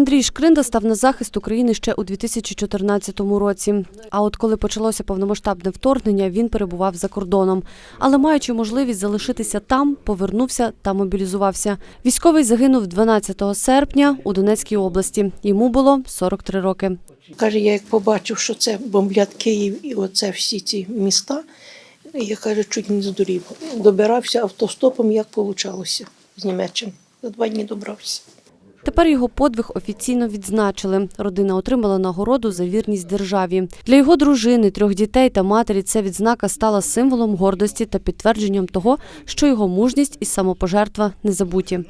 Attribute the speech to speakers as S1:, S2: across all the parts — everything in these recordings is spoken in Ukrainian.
S1: Андрій Шкринда став на захист України ще у 2014 році. А от коли почалося повномасштабне вторгнення, він перебував за кордоном. Але маючи можливість залишитися там, повернувся та мобілізувався. Військовий загинув 12 серпня у Донецькій області. Йому було 43 роки.
S2: Каже, я як побачив, що це бомблять Київ і оце всі ці міста, я каже, чуть не здурів. Добирався автостопом, як вийшло з Німеччини. За два дні добрався.
S1: Тепер його подвиг офіційно відзначили. Родина отримала нагороду за вірність державі. Для його дружини, трьох дітей та матері ця відзнака стала символом гордості та підтвердженням того, що його мужність і самопожертва не забуті.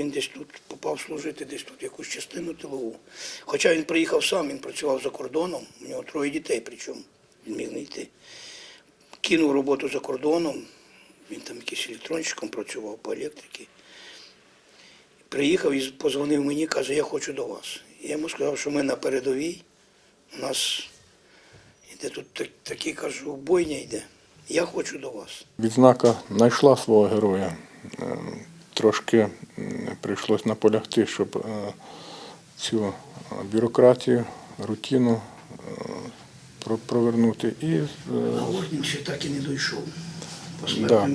S3: Він десь тут попав служити, десь тут якусь частину тилову. Хоча він приїхав сам, він працював за кордоном, у нього троє дітей, причому він міг не йти. Кинув роботу за кордоном, він там якийсь електронщиком працював по електриці. Приїхав і позвонив мені, каже, я хочу до вас. Я йому сказав, що ми на передовій, у нас іде тут так- такі, кажу, бойня йде. Я хочу до вас.
S4: Відзнака знайшла свого героя. Е, Трошки прийшлось наполягти, щоб е, цю е, бюрократію, рутину провернути. І
S3: А ще так і не дійшов.
S4: Да,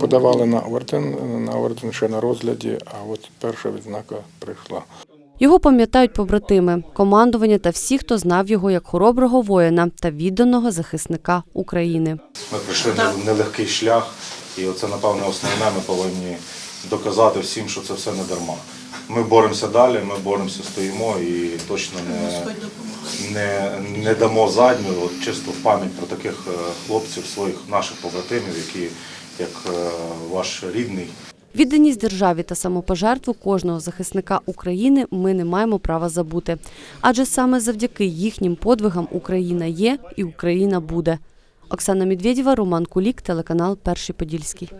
S4: подавали на орден, на орден ще на розгляді, а от перша відзнака прийшла.
S1: Його пам'ятають побратими, командування та всі, хто знав його як хороброго воїна та відданого захисника України.
S5: Ми пройшли не- нелегкий шлях, і оце, напевно, основне, ми повинні доказати всім, що це все не дарма. Ми боремося далі, ми боремося, стоїмо і точно не, не, не дамо задню, от чисто в пам'ять про таких е, хлопців, своїх наших побратимів, які як е, ваш рідний.
S1: Відданість державі та самопожертву кожного захисника України ми не маємо права забути. Адже саме завдяки їхнім подвигам Україна є і Україна буде. Оксана Медведєва, Роман Кулік, телеканал Перший Подільський.